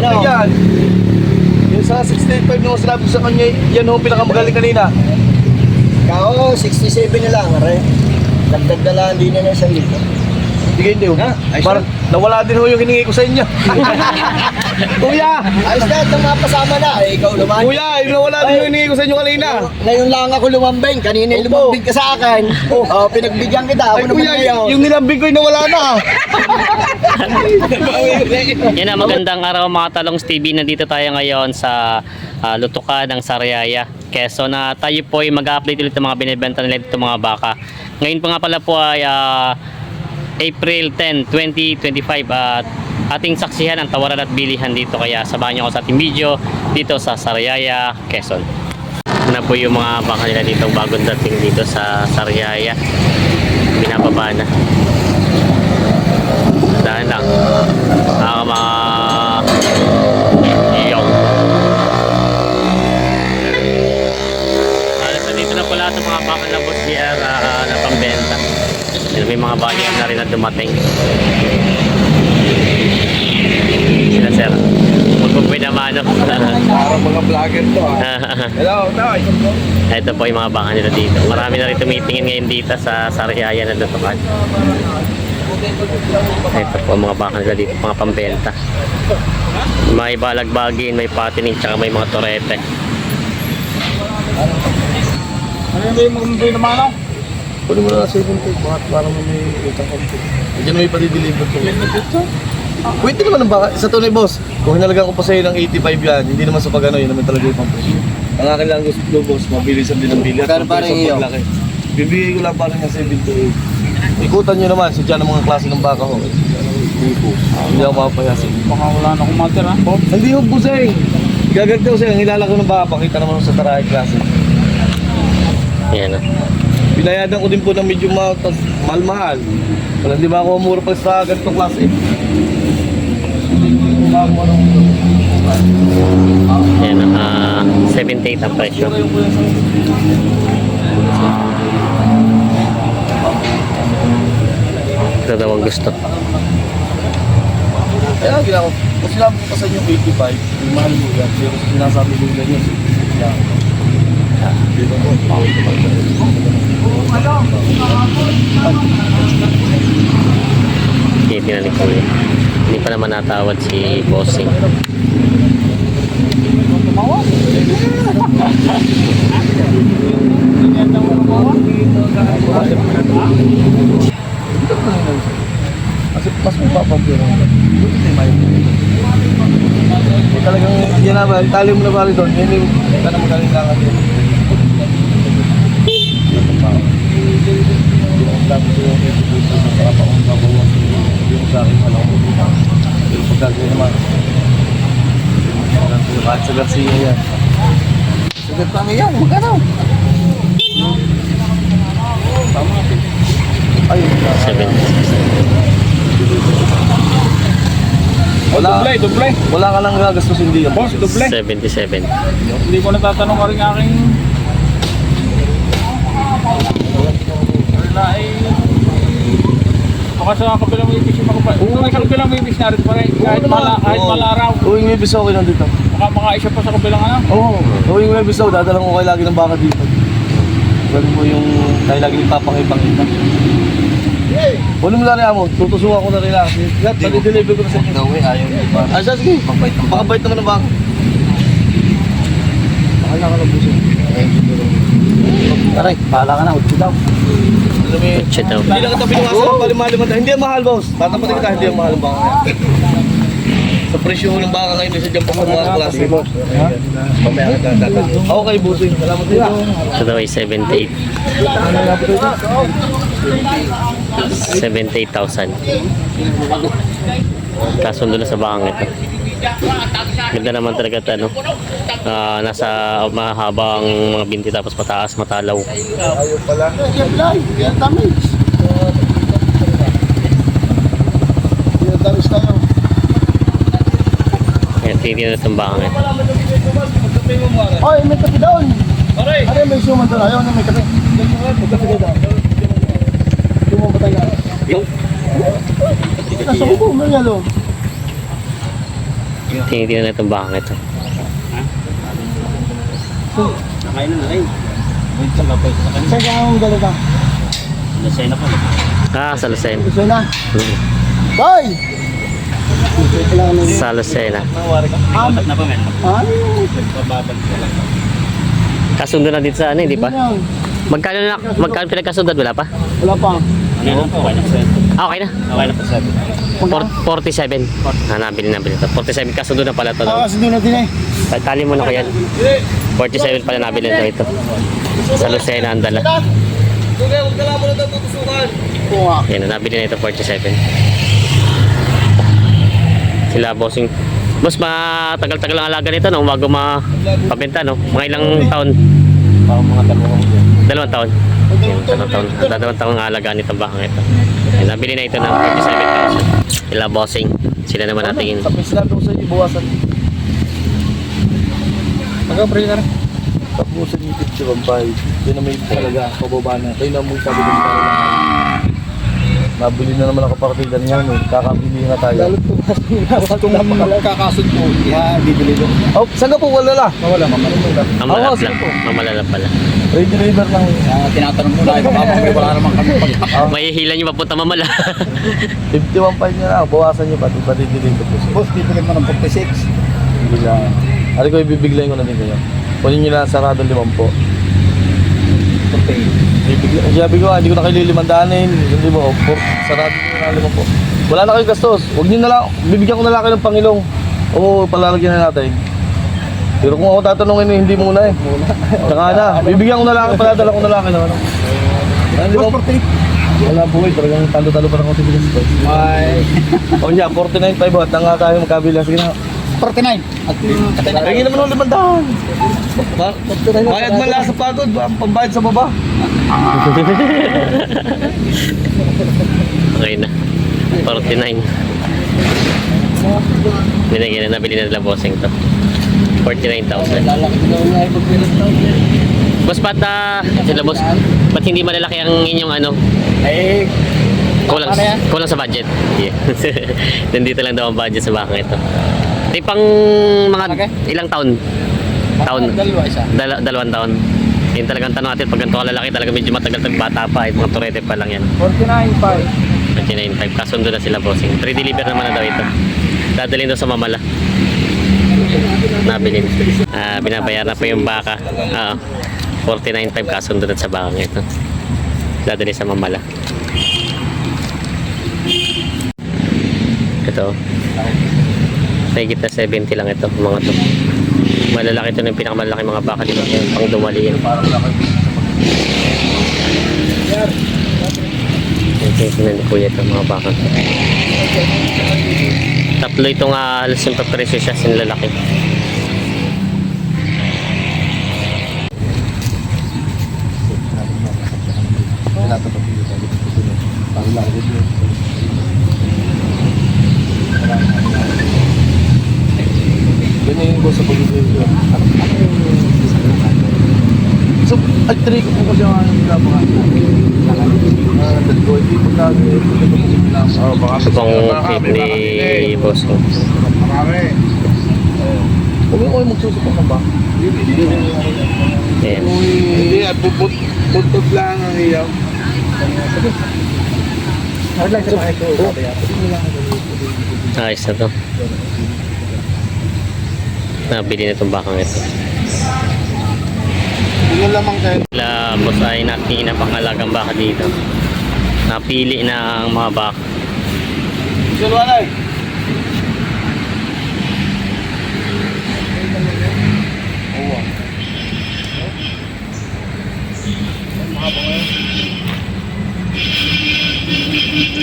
Ano? yan. Yung sa 68.5 nung sinabi ko sa kanya, yan ho, pinakamagaling kanina. Kao, 67 na lang, are. Dagdag na lang din na sa libo. Hindi hindi ho. Ay, Parang nawala din ho yung hiningi ko sa inyo. Kuya! Ayos na, itong mga pasama na. Eh, ikaw naman. Kuya, yung nawala din yung hiningi ko sa inyo kanina. Ngayon lang ako lumambing. Kanina Opo. lumambing ka sa akin. Oh, pinagbigyan kita. Ako Ay naman kuya, ngayon. yung nilambing ko yung nawala na. Yan na magandang araw mga talong TV. Nandito tayo ngayon sa ah, Lutukan ng Sariaya, Quezon. Na tayo po ay mag-update ulit ng mga binibenta nila dito mga baka. Ngayon pa nga pala po ay ah, April 10, 2025 at ating saksihan ang tawaran at bilihan dito kaya samahan niyo ako sa ating video dito sa Sariaya, Quezon. Na po yung mga baka nila dito bagong dating dito sa Sariaya. Binababa na. Dahan lang. Baka mga iyong. Alas na dito na pala sa mga baka na boss here ah, na pambenta. Yan, May mga volume na rin na dumating. Sila sir. Magpupwede naman ano. Parang mga vlogger to ah. Hello, Toy. Ito po yung mga baka nila dito. Marami na rin tumitingin ngayon dito sa Sariaya na lutukan. Ito po mga baka nila dito, mga pambenta. May balagbagin, may patining, tsaka may mga torete. Ano yung magmumpi naman ako? Kunin mo na lang 70, bakit parang may utang konti. Diyan may pa-deliver ko. Pwede naman ang baka. Sa tunay boss, kung hinalagaan ko pa sa'yo ng 85 yan, hindi naman sa pag-ano, yun naman talaga yung pang-presyo. Ang akin lang gusto boss, mabilisan din ang bili. At Magkano pag- parang sa iyo? paglaki. Bibigay ko lang parang yung 7 to 8. Ikutan nyo naman, sadya ng mga klase ng baka ho. Hindi ako mapapayasig. Baka wala na akong matira. Oh, Hindi ho busay. Gaganti ko sa'yo, ang ilalaki ng baka, pakita naman sa tarahe klase. Yan ah. Binayadan ko din po ng medyo ma tas mahal-mahal. Wala di ba ako mura pa sa ganitong klase? Yan ah. 78 ang presyo. Ito daw ang gusto. Kaya ginawa ko, kung sinabi ko pa sa inyo 85, yung mahal mo yan, pero sinasabi ko ganyan, yan. Di Hindi na ni Kuya. Hindi pa naman natawad si Bossing. Mas mapapagpira. Buti tayo may Eh, talagang yan na ba, tali mo na ba rin doon, yan yung ka na magaling lang. Tapos yung sa akin alam ko. Yung pagkagawin naman. Kahit sa Garcia yan. Sagot kami yan, magkano? Ay, 7. Wala, duble, duble. wala ka lang gagastos hindi yan. Boss, duble. 77. Hindi ko natatanong ka rin aking... Wala ay... Baka sa kabilang ibis yung makapal. Oo, sa kabilang ibis na rin pa rin. Kahit, mala, kahit malaraw. Tuwing may bisaw kayo nandito. Baka makaisa pa sa kabilang ano. Oo. Tuwing may bisaw, dadalang ko kayo lagi ng baka dito. Ganun mo yung tayo lagi nagpapakipakita. Kunin mo lang mo, tutusukan ko na rin lang. Yan, pali-deliver ko na sa inyo. Gawin, ayaw niyo pa. Ah, siya, sige. Pakabait naman ng baka. Bakal na ka ng buso. Aray, pahala ka na, utsi daw. Shit daw. hindi na kita pinuwasan ng palimalim Hindi ang mahal, boss. Tatapatin kita, hindi ang mahal ang baka. Sa presyo ng baka ngayon, isa dyan pa sa mga klase. Mamaya ka. Okay, busing. Salamat din. Ito daw ay 78. 78,000. Kasundo na sa bakang ito. Ganda naman talaga ito, ano. Ah, nasa mahabang mga binti tapos mataas, matalaw. Ayaw pala. Yan, yan, tamis. Yan, tamis tayo. Ayan, tinitin na itong bakang ito. Oy, may kape doon. Aray, may suman. Ayaw na may kape. May kape ka Suman ba tayo? Yung Nasa upo mo yan, lo. Tinitingnan na itong baka ito. Nakain na na rin. Wait, sa lapay sa kanila. Saan ka ang galaga? Nasay na pa. Ah, sa Lucena. Gusto na. Hmm. Boy! Ng... Sa Lucena. Ikaw na pa ka lang. Kasundo na dito sa ano, hindi pa? Yan. Magkano na, magkano pinagkasundan? Wala pa? Wala pa. Ano na po? Okay na po sir. Ah, okay na. Okay na po sir. Por- 47. Ah, nabili nabili ito. 47 kasundo na pala ito. Ah, No? kasi doon natin eh. Tali mo na ko yan. 47 pala nabili ito ito. Sa Lucena ang dala. Huwag ka lang muna daw tutusukan. Oo nga. Yan, nabili na ito 47. Sila bossing. Boss, matagal-tagal ang alaga nito no, bago mapabenta no. Mga ilang taon? Parang mga dalawang. Dalawang taon. Yan, dalawang taon. Dalawang taon ang alaga nitong bakang ito. Yan, nabili na ito ng 47,000. Sila bossing. Sila naman natin. Sa pis lang sa inyo, bawasan. Mag-upray na rin. Tapos sa YouTube si Vampay. Yun na may talaga, pababa na. Kaya na mo sabi ko sa Nabili na naman ako partidan niya. Eh. Kakabili na tayo. Lalo po kasi kung kakasod mo, kaya bibili doon. Oh, saan ka po? Wala la. Wala, mamalimay lang. Mamalala Oo, sige lang. po. Mamalala pala. Ready driver lang. Ah, tinatanong mo na, baka may wala naman kami pag... May hila nyo papunta mamala. 51.5 niya lang. Bawasan niyo pati pati deliver po siya. Boss, bibigyan mo ng 46. Hindi lang. Ano ko ibibiglayin ko na din kayo. Kunin niyo lang sarado limang po. Okay. Sabi ko, ah, hindi ko na kayo lilimandanin. Hindi mo, po. Sarado niyo na limang po. Wala na kayong gastos. Huwag niyo na lang, bibigyan ko na lang kayo ng Pangilong. Oo, palalagyan na natin. Pero kung ako tatanungin, hindi muna eh. Saka na, bibigyan ko na lang, paladala ko na lang ng ano. Ano, limang po. Wala po eh, talagang talo-talo pa ng konti bigas ko. May... O siya, 49.5 at nga tayo magkabila. Sige na. 49. At naman ng limandahan. Bayad man lang sa pagod, ba- pambayad sa baba. okay na. 49. Binigyan na nabili na nila bossing to. 49,000. lalaki daw nga ay pagpilit daw. Boss, ba't ah, sila boss, ba't hindi malalaki ang inyong ano, Eh, kulang, kulang sa budget? Yeah. Nandito lang daw ang budget sa baka ito. Di pang mga Okay. ilang taon? Taon? dalawa isa. Dala, dalawang taon. Yun talagang tanong natin, pag ganito kalalaki talaga medyo matagal tag bata pa, eh, mga turete pa lang yan. 49 pa. 29.5, kasundo na sila bossing. Free deliver naman na daw ito. Dadalhin daw sa mamala. Nabilin. Ah, binabayaran na po yung baka. Ah, 49.5 kasundo na sa baka ito. Dadalhin sa mamala. Ito. Higit na 70 lang ito, mga to. Malalaki ito ng pinakamalaki mga baka dito. Yung pang dumaliin. Okay, sinan po ito mga baka. Tatlo itong uh, halos yung papresyo siya sinlalaki. Ganyan ko sa pag-deliver. So, ay, three ko po kasi ang ano nila mga Ah, ko, hindi po kami. Oh, baka Ito pong tip ni boss ko. Huwag mo kayo magsusupak ng ba? Ayan. Hindi, at puput, putod lang ang sa ito. Ayos na to. Nabili na itong bakang ito. Tingnan lamang kayo. Sila boss ay natingin na pangalagang baka dito. Napili na ang mga baka. Silwanay!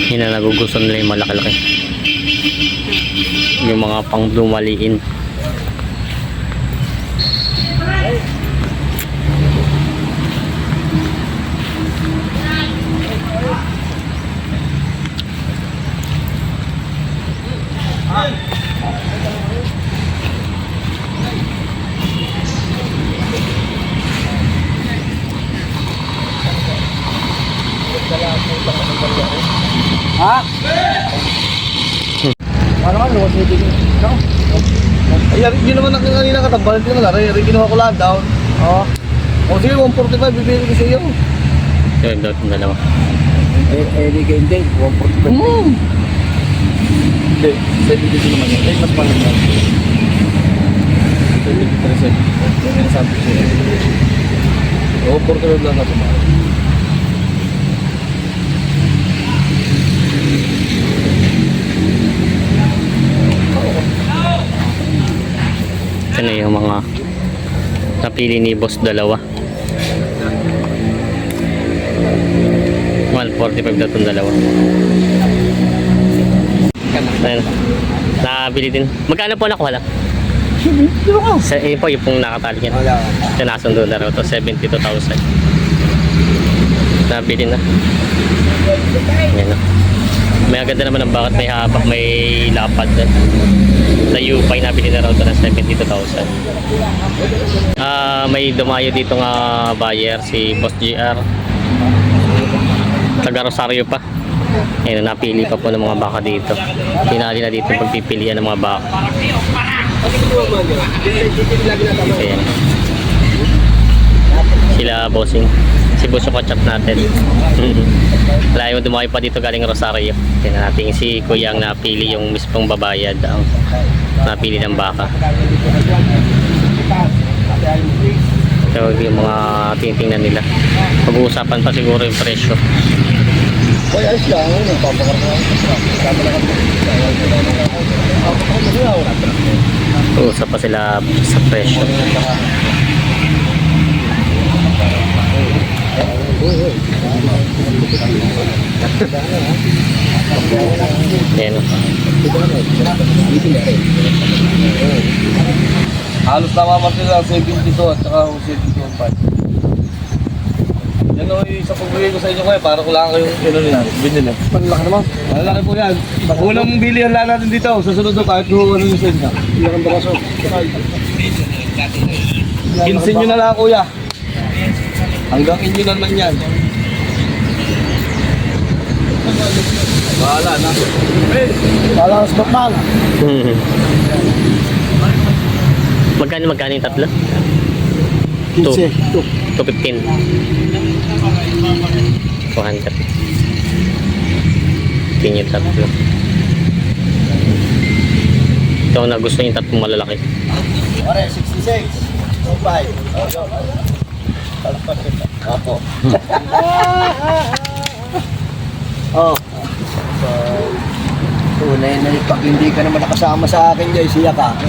Yun na nagugustuhan nila yung malaki-laki. Yung mga pang lumaliin. Ha? Ano nga, luwas mo din. Ano? Ay, yun naman katambalan ko na rin. Rin kinuha ko lahat down. Oo. O sige, 145 bibili ko sa iyo. Ito yung dot ng dalawa. Eh, eh, di kayo hindi. 145. Hmm. Hindi, 72 naman yun. Eh, mas mahal na. 73 cent. Yung sinasabi ko sa'yo. Oo, 45 lang na tumahal. Yung mga napili ni boss dalawa. 145 na itong dalawa. Ayun. Nakabili din. Magkano po nakuha lang? Sa, yun po yung pong nakatali yan. Wala. Ito nasundo na raw to 72,000. Nabili na. Yan o. May agad naman ang bakit may hapak, may lapad. Sa Upay nabili na raw to ng 72,000. Ah, may dumayo dito nga buyer si Boss GR. Taga Rosario pa. Ayun, napili pa po ng mga baka dito. Pinali na dito pagpipilian ng mga baka. Ayan. Sila bossing. Boss yung kachap natin. Yung dumayo pa dito galing Rosario. Tingnan natin si Kuya ang napili yung mismong babayad ang napili ng baka. So yung mga tinitingnan nila. Pag-uusapan pa siguro yung presyo. Uy, ayos na kami. Uusap pa sila sa presyo. Ayan. Halos namamartin lang 72 at saka 72.5. Yan o, isa pagbigay ko sa inyo kuya, para ko lang kayong ano nila, binili. Panlaki naman. Malaki po yan. Unang bilihan lang natin dito, sa sunod na kahit kung ano yung sa inyo. Ilang ang baraso. 15 nyo na lang kuya. Hanggang inyo naman yan. Bahala na. Hey! Wala ang stock man. magkano magkano yung tatlo? 15. 215. 200. Tingin yung tatlo. Ito ang nagusto yung tatlong malalaki. Pare, 66. 5. Ako. oh. So, tunay na pag hindi ka naman nakasama sa akin, Joy, siya ka.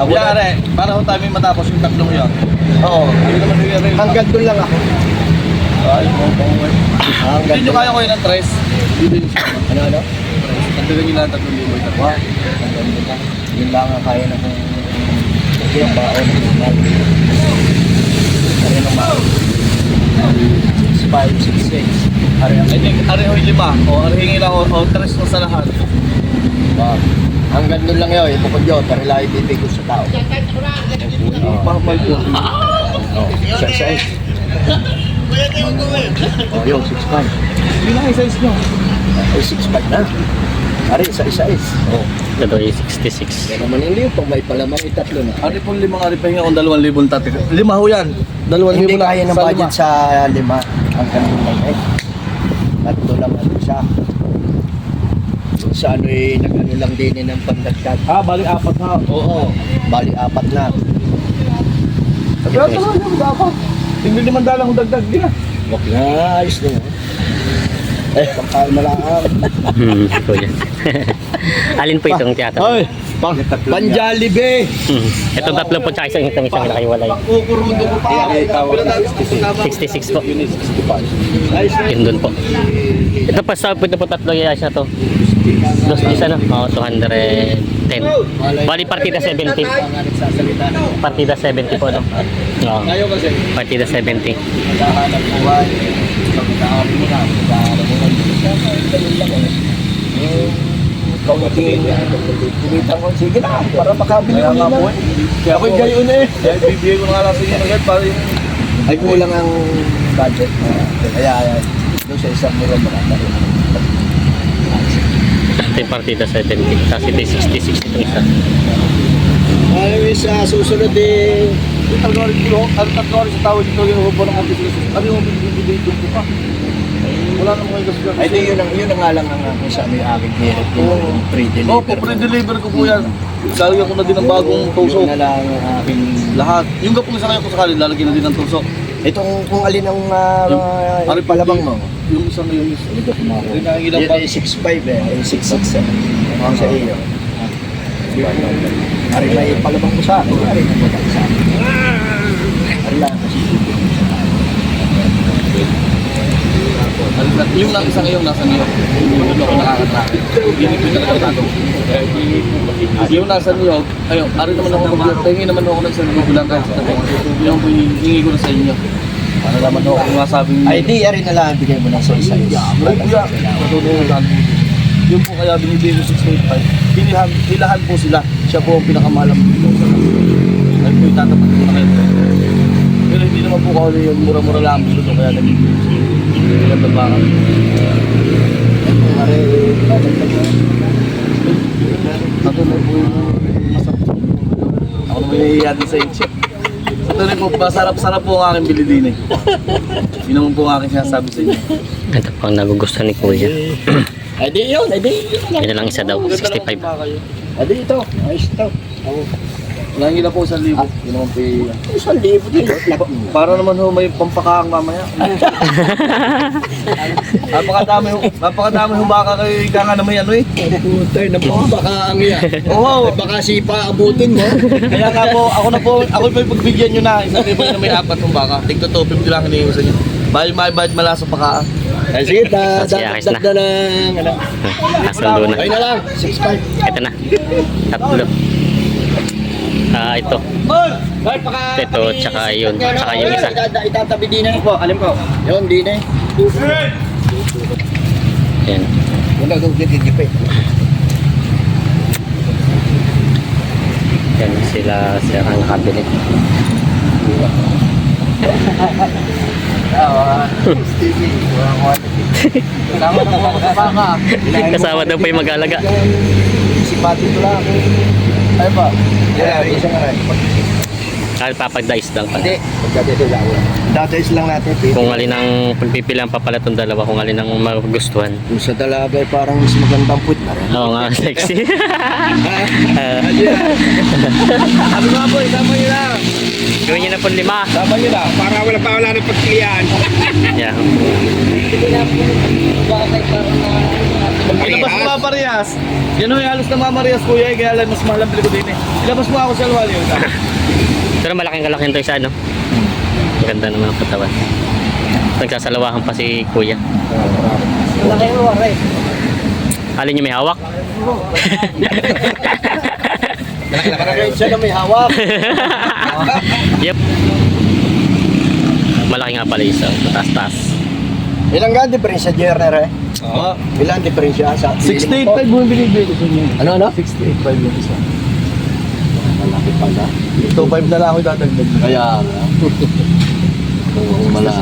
Ako na. are, para ko tayo matapos yung tatlong yun. Oo. Naman? Hanggang doon lang ako. Ay, mo, mo, Hanggang Hindi nyo doon. kaya ko yun ng tres. Hindi nyo siya. Ano, ano? Tagdagan nyo lang ang tatlong libo. ito. Wow. Hanggang doon lang. Yun lang ang kaya na kung hindi ang baon. Kaya naman. 5, 6, 6. Ari ang I think, are ho yung lima. O, are hingi lang o, o tres na sa lahat. Wow. Hanggang doon lang yun, ibukod yun, pero lang ibibigay ko sa tao. Oh, Mahal po. oh, sa size. Oh, yung 6'5". Hindi lang size nyo. Ay, 6'5 na. Ari, sa size. Oh, Ito yung 66. yan naman hindi yung pag may palamang itatlo na. Ari po limang ari pahinga kung dalawang libong tatik. Lima ho yan. Dalawang Hindi na kaya ng sa budget lima. sa lima. Doon lang eh. Tatlo lang ano siya. Sa ano eh, nag-ano lang din eh ng pandagdag. Ah, balik apat na. Oo, bali apat na. Kaya talaga, dapat. Hindi naman dalang dagdag din ah. Okay na, ayos na yun. Eh, pagkain na lang. Hmm, kuya. Alin po itong tiyata? Ay, pang, panjalibe. Hmm. Itong tatlo po tsaka isang itong isang nakahiwalay. Kukurundo ko pa. 66 po. 65. Ayos na Yun dun po. Ito pa sa ito po tatlo yung na to. Dos isa na. Oo, 210. Bali partida 70. nagsasalita na. Partida 70 po no. Kasi. Partida 70. Pagkakaan mo na. Pagkakaan mo na. Ganun lang eh. Yung kaunting kumita ko. Sige na, para makabili ko na. eh. Kaya Ako'y gayon eh. Kaya bibigay ko na nga lang sa Ay kulang ang budget. Kaya, doon sa isang mura makakari. Ito partida 70. Kasi 60, 60 itong isa. Ay, sa susunod eh, Yung tatlo oras dito, ang tatlo sa tawag dito yung hubo ng kasi kami yung bibigay ko pa. Wala naman kayo kasi. ay di yun ang, yun ang nga lang ang kung saan yung aking hirit yung pre-deliver. Oo, pre-deliver ko po yan. Lalagyan ko na din ng bagong tusok. Yun na lang ang aking... Lahat. Yung kapong isa ngayon ko sakali, lalagyan na din ng tusok. Itong kung alin ang uh, Yung- yung palabang mo. Yung isa ngayon is... Ito kumako. Yung nangilang Yun ay 6'5 eh, ay 6'6 eh. Ang sa iyo. Ari may palabang ko sa akin, ari may palabang sa akin. Lang kasi. Yung lang isa ngayon, nasa York. Yung ako nakakatake. Hindi ko talaga tago. Yung nasa York, ayun, ari naman ako mag Tingin naman ako ng sarili ko lang kahit sa tabi. Yung po hihingi ko na sa inyo. Para naman ako kung masabing... Ay di, ari na lang bigay mo na sa isa. Ay, kuya, matulungan lang. Yung po kaya binibigay ko 685. Pilihan, pilahan po sila. Siya po ang pinakamalam dito sa Ay po itatapat ko na kayo. Hindi naman po ako yung mura-mura lang dito kaya nagiging Ganda ba ka? Ari, Ako na po yung masarap. Ako naman yung iiya din sa inyo. Sa tuloy po, masarap-sarap po ang aking bili din eh. Yun naman po ang aking sinasabi sa inyo. Ito pang nagugustuhan ni Kuya. ay di yun, ay di yun. Na lang isa daw, Maganda lang 65. ba kayo? Ay di ito, ayos ito. Nangi na po isang libo. Yun naman po yung... Isang libo din. Para naman ho may pampakaang mamaya. napakadami ho, napakadami ho baka kayo ika nga naman ano eh. Puter na po, baka ang yan. Oo. Baka sipa abutin mo. Kaya nga po, ako na po, ako po yung pagbigyan nyo na. Isang libo na may apat ng baka. Tigto to, 50 lang hinihingi ko sa inyo. Bali may bayad mala sa pakaan. Ay, sige, da, da, da, da, ng, ano. Nasundo na. Ay na lang, 6'5". Ito na. Tatlo. Ah, ito. Ito, tsaka yun. Tsaka yung isa. Itata- Itatabi din eh. Po, alin po? Yun, din eh. Yan. Wala, doon din eh. Yan sila sila ang nakabili. Na. Kasama daw po yung mag-alaga. Si Pati ko lang. Ay ba? Yeah, isa nga rin. Ah, papag-dice lang pala. Hindi, magdadito lang. Dadays lang natin, Pete. Kung alin ang pagpipilang pa pala itong dalawa, kung alin ang magustuhan. Kung sa dalaga ay parang mas magandang put na rin. Oo nga, sexy. Ah, Ano nga po, tama nyo na. Gawin niyo na po lima. Tama nyo na. Para wala pa wala ng pagpilian. Yeah. Ilabas mo mga parehas. Yan ho yung halos na mga parehas kuya eh, kaya lang mas mahal ang ko din eh. Ilabas mo ako sa alwali yun. Pero malaking kalaki ito isa, no? Maganda naman ang katawan. Nagsasalawahan pa si Kuya. Malaki mo, Ray. Alin niyo may hawak? Parang siya na may hawak. yep. Malaki nga pala isa. Taas-taas. Ilang nga diferensya, Jerner eh? Oo. Ilang diferensya sa... 685 mo yung binibigay ko sa inyo. Ano, ano? 685 yung isa. Malaki pala. 25 na lang ako dadagdag. Kaya nga. Kung mala...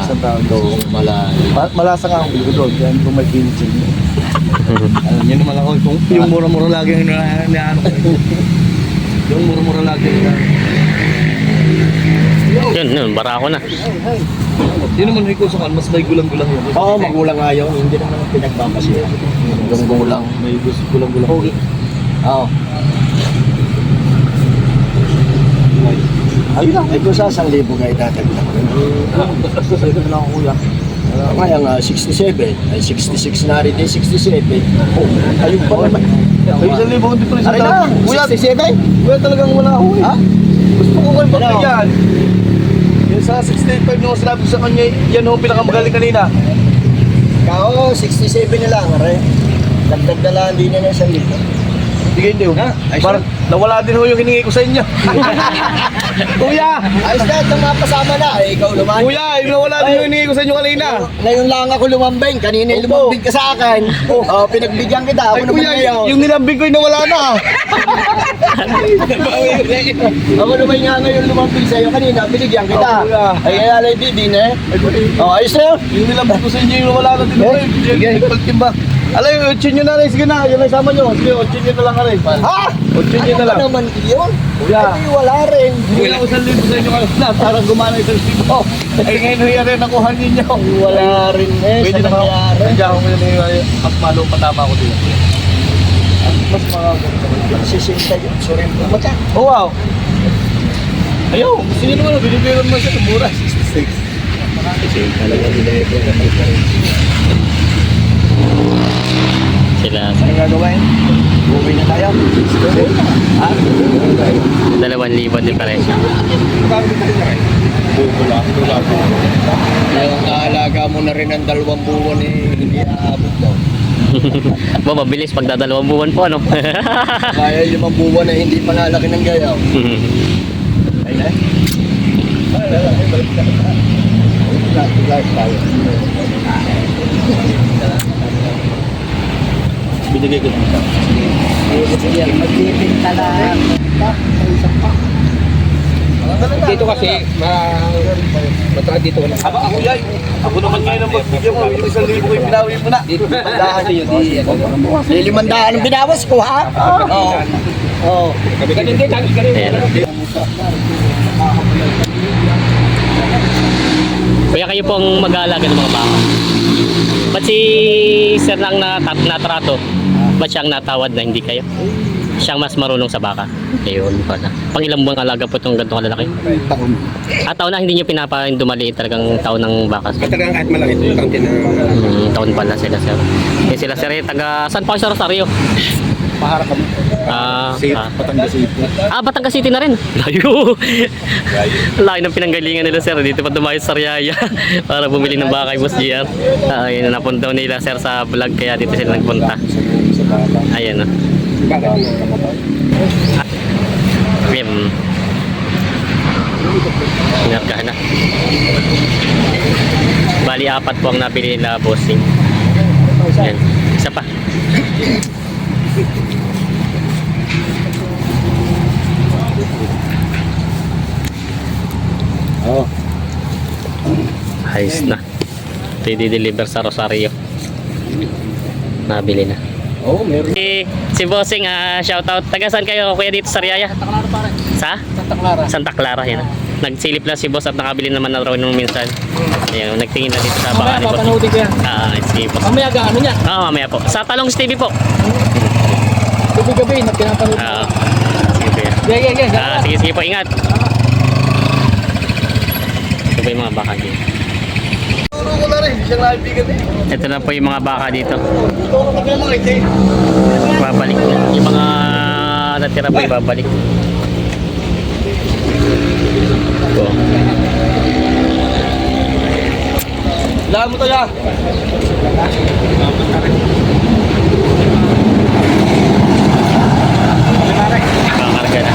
Kung mala... Ma- malasa nga bili ko doon, kaya hindi ko may pinit sa inyo. Alam niyo naman ako, kung yung mura-mura lagi ang na, na ano ko. yung mura-mura lagi ang na, Yun, yun. Barako na. Yun naman ko sa kan, mas may gulang-gulang yun. Oo, magulang nga yun. Hindi naman pinagbabasihan. Yung gulang. May gusto gulang-gulang. Pogi. Oo. Ay, ay kung sa isang libo kayo dadagdag. Gusto sa ito na ako kuya. Uh, ngayon nga, 67. Ay, 66 na rin din, 67. Oh, ayun pa naman. May isang libo ang difference. Aray na, Kuya, 67? kuya talagang wala ako eh. Ha? Gusto ko kayo Ano? Yung sa 65 nung sinabi sa kanya, yan ho, pinakamagaling kanina. Kao, 67 na lang, aray. Dagdag na lang din na sa libo. Sige, hindi ho. Ay, Parang nawala din ho yung hiningi ko sa inyo. kuya! Ayos na, ito mga pasama na. Ay, ikaw naman. Kuya, yung nawala din yung hiningi ko sa inyo kanina. Ngayon lang ako lumambing. Kanina yung lumambing ka sa akin. Oh, pinagbigyan kita. Ako Ay naman kuya, ngayon. yung nilambing ko yung nawala na. Ako naman nga ngayon lumambing sa'yo. Kanina, binigyan kita. Oh, kuya. Ay, kaya lang din eh. Oh, ayos na yun. Yung nilambing ko sa inyo yung nawala na din. Eh, Eh, sige. Nagpagtimba. Alay, utsin nyo na rin. Sige na, yun ang sama nyo. Sige, utsin nyo na lang rin. Ha? Utsin nyo Ano na ba lang. naman yun? Kuya. Ito wala rin. Hindi lang isang libo sa inyo kayo na parang gumana isang libo. Ay ngayon huya rin nakuha ninyo. Wala rin eh. Pwede sa na nangyari. Nandiyan ako ngayon eh. Mas malo patama ko din. Mas makaganda. Magsisinta yun. Po mata. Oh wow. Ayaw, nyo naman, binibigyan naman siya sa mura. 66. Sila, Ano gagawin? Uwi na tayo. Ha? dalawang libo din pare. Yung naalaga mo na rin ang dalawang buwan eh, hindi aabot daw. Ba, mabilis pag dadalawang buwan po, ano? Kaya limang buwan na hindi pa nalaki ng gayaw. Ayun eh. Binigay ko naman. Magpipinta lang. Dito kasi, ma... Matagal dito wala. Aba, ako yay. Ako naman ngayon ang magbigyan mo. Yung isang libo yung pinawi mo na. Limandaan yun. Eh, limandaan ang binawas ko ha? Oo. Oo. Kami ganun din, ganun. Ayan. Kaya kayo pong mag-aalaga ng mga baka. Ba't si sir lang na tat natrato? Ba't siyang natawad na hindi kayo? Siyang mas marunong sa baka. Ayun pala. Pang ilang buwan alaga po itong ganitong kalalaki? Taon. At taon na hindi nyo pinapain dumali talagang taon ng baka. Matagal kahit malaki ito, yung tangke na... Hmm, taon pala sila sir. Eh sila sir eh, taga saan pa kayo sa Rosario? Paharap kami. Ah, ah, Batangas City. Ah, Batangas City na rin. Layo. Layo ng pinanggalingan nila sir. Dito pa dumayo sa Sariaya para bumili ng baka kay Boss GR. Ah, Ayun, napunta nila sir sa vlog kaya dito sila nagpunta. Ayan. ah. Bakit? Ayun. Pinarkahan na. Bali, apat po ang nabili nila bossing. Ayan. Isa pa. Oo. Ayos na. Ito yung deliver sa Rosario. Nabili na. Oo, meron. Si, si Bossing, ah, shoutout. Taga saan kayo kuya dito sa Riaya? Sa? Santa Clara. Santa Clara, yan. Nagsilip lang si Boss at nakabili naman na raw nung minsan. Ayan, nagtingin na dito sa baka ni Boss. papanoodin ko yan. Ah, si Boss. Mamaya gaano niya? Ah, mamaya po. Sa Talong TV po. Gabi-gabi, nagpinapanood. Ah, sige kuya. Yeah, yeah, yeah. Ah, sige, sige po, ingat. Ito po yung mga baka dito. Eh. Ito na po yung mga baka dito. Babalik na. Yung mga natira po ibabalik. Ito. Lahat mo tayo. Pangarga na.